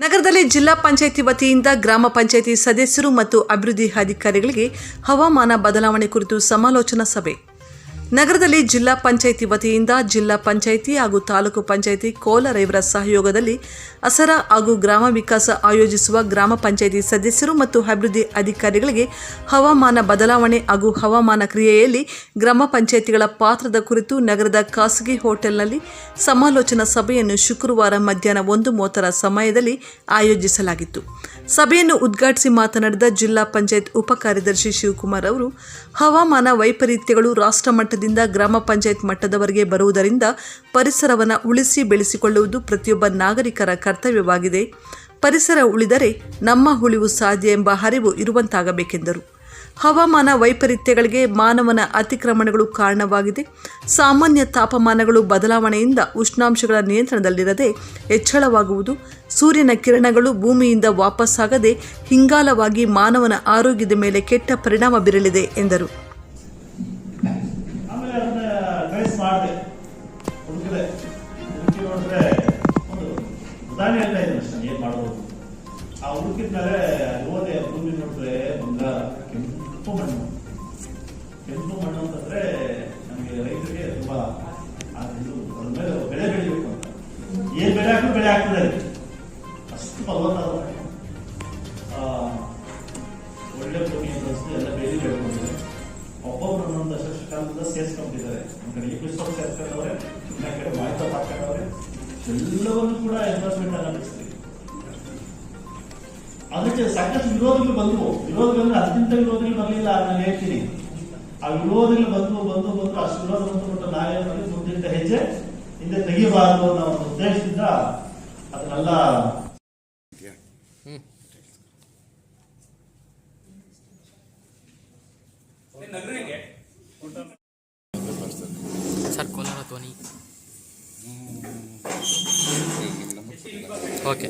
ನಗರದಲ್ಲಿ ಜಿಲ್ಲಾ ಪಂಚಾಯಿತಿ ವತಿಯಿಂದ ಗ್ರಾಮ ಪಂಚಾಯಿತಿ ಸದಸ್ಯರು ಮತ್ತು ಅಭಿವೃದ್ಧಿ ಅಧಿಕಾರಿಗಳಿಗೆ ಹವಾಮಾನ ಬದಲಾವಣೆ ಕುರಿತು ಸಮಾಲೋಚನಾ ಸಭೆ. ನಗರದಲ್ಲಿ ಜಿಲ್ಲಾ ಪಂಚಾಯಿತಿ ವತಿಯಿಂದ ಜಿಲ್ಲಾ ಪಂಚಾಯಿತಿ ಹಾಗೂ ತಾಲೂಕು ಪಂಚಾಯಿತಿ ಕೋಲಾರ ಇವರ ಸಹಯೋಗದಲ್ಲಿ ಅಸರ ಹಾಗೂ ಗ್ರಾಮ ವಿಕಾಸ ಆಯೋಜಿಸುವ ಗ್ರಾಮ ಪಂಚಾಯಿತಿ ಸದಸ್ಯರು ಮತ್ತು ಅಭಿವೃದ್ಧಿ ಅಧಿಕಾರಿಗಳಿಗೆ ಹವಾಮಾನ ಬದಲಾವಣೆ ಹಾಗೂ ಹವಾಮಾನ ಕ್ರಿಯೆಯಲ್ಲಿ ಗ್ರಾಮ ಪಂಚಾಯಿತಿಗಳ ಪಾತ್ರದ ಕುರಿತು ನಗರದ ಖಾಸಗಿ ಹೋಟೆಲ್ನಲ್ಲಿ ಸಮಾಲೋಚನಾ ಸಭೆಯನ್ನು ಶುಕ್ರವಾರ ಮಧ್ಯಾಹ್ನ ಒಂದು ಮೂವತ್ತರ ಸಮಯದಲ್ಲಿ ಆಯೋಜಿಸಲಾಗಿತ್ತು. ಸಭೆಯನ್ನು ಉದ್ಘಾಟಿಸಿ ಮಾತನಾಡಿದ ಜಿಲ್ಲಾ ಪಂಚಾಯತ್ ಉಪ ಕಾರ್ಯದರ್ಶಿ ಶಿವಕುಮಾರ್ ಅವರು, ಹವಾಮಾನ ವೈಪರೀತ್ಯಗಳು ರಾಷ್ಟ್ರ ಮಟ್ಟದಿಂದ ಗ್ರಾಮ ಪಂಚಾಯತ್ ಮಟ್ಟದವರೆಗೆ ಬರುವುದರಿಂದ ಪರಿಸರವನ್ನು ಉಳಿಸಿ ಬೆಳೆಸಿಕೊಳ್ಳುವುದು ಪ್ರತಿಯೊಬ್ಬ ನಾಗರಿಕರ ಕರ್ತವ್ಯವಾಗಿದೆ. ಪರಿಸರ ಉಳಿದರೆ ನಮ್ಮ ಉಳಿವು ಸಾಧ್ಯ ಎಂಬ ಅರಿವು ಇರುವಂತಾಗಬೇಕೆಂದರು. ಹವಾಮಾನ ವೈಪರೀತ್ಯಗಳಿಗೆ ಮಾನವನ ಅತಿಕ್ರಮಣಗಳು ಕಾರಣವಾಗಿದೆ. ಸಾಮಾನ್ಯ ತಾಪಮಾನಗಳು ಬದಲಾವಣೆಯಿಂದ ಉಷ್ಣಾಂಶಗಳ ನಿಯಂತ್ರಣದಲ್ಲಿರದೆ ಹೆಚ್ಚಳವಾಗುವುದು. ಸೂರ್ಯನ ಕಿರಣಗಳು ಭೂಮಿಯಿಂದ ವಾಪಸ್ಸಾಗದೆ ಹಿಂಗಾಲವಾಗಿ ಮಾನವನ ಆರೋಗ್ಯದ ಮೇಲೆ ಕೆಟ್ಟ ಪರಿಣಾಮ ಬೀರಲಿದೆ ಎಂದರು. ಮಾಡಿದೆ ಹುಡುಕಿದೆ ಹುಡುಕಿ ನೋಡಿದ್ರೆ ಒಂದು ಉದಾಹರಣೆ ಹೇಳ್ತಾ ಇದ್ದೀನಿ ಅಷ್ಟೇ ಏನು ಮಾಡ್ಬೋದು ಆ ಹುಡುಕಿದ್ಮೇಲೆ ಹೋದೆ ಭೂಮಿ ನೋಡಿದ್ರೆ ಬಂಗಾರ ಕೆಂಪು ಮಣ್ಣು ಕೆಂಪು ಮಣ್ಣು ಅಂತಂದ್ರೆ ನಮಗೆ ರೈತರಿಗೆ ತುಂಬಾ ಅದ್ರ ಮೇಲೆ ಬೆಳೆ ಬೆಳಿಬೇಕು ಅಂತ ಏನ್ ಬೆಳೆ ಹಾಕಿದ್ರು ಬೆಳೆ ಅದಕ್ಕೆ. ಅಷ್ಟು. ಆ, ಒಳ್ಳೆ ಭೂಮಿ ಅಂತ ಎಲ್ಲ ಬೆಳೆ ಬೆಳ್ಕೊಂಡಿದೆ ಒಬ್ಬೊಬ್ರು ಒಂದೊಂದು ಕಾಲದಿಂದ ಸೇರಿಸ್ಕೊಂಡಿದ್ದಾರೆ ಕಡೆ ಎಪಿಸೋಡ್ ಕಡೆ ಎಲ್ಲವನ್ನೂ ಕೂಡ ಎನ್ಫೋರ್ಸ್ಮೆಂಟ್ ಅನ್ನಿಸ್ತೀವಿ ಅದಕ್ಕೆ ಸಾಕಷ್ಟು ವಿರೋಧಗಳು ಬಂದವು. ವಿರೋಧಗಳು ಅತ್ಯಂತ ವಿರೋಧಗಳು ಬರಲಿಲ್ಲ ನಾನು ಹೇಳ್ತೀನಿ. ಆ ವಿರೋಧಗಳು ಬಂದು ಬಂದು ಬಂದು ಅಷ್ಟು ವಿರೋಧ ಬಂದು ಕೊಟ್ಟ ನಾಯಕರಲ್ಲಿ ಮುಂದಿನ ಹೆಜ್ಜೆ ಹಿಂದೆ ತೆಗಿಬಾರದು ಅನ್ನೋ ಒಂದು ಉದ್ದೇಶದಿಂದ ಅದನ್ನೆಲ್ಲ ಧ್ವನಿ ಓಕೆ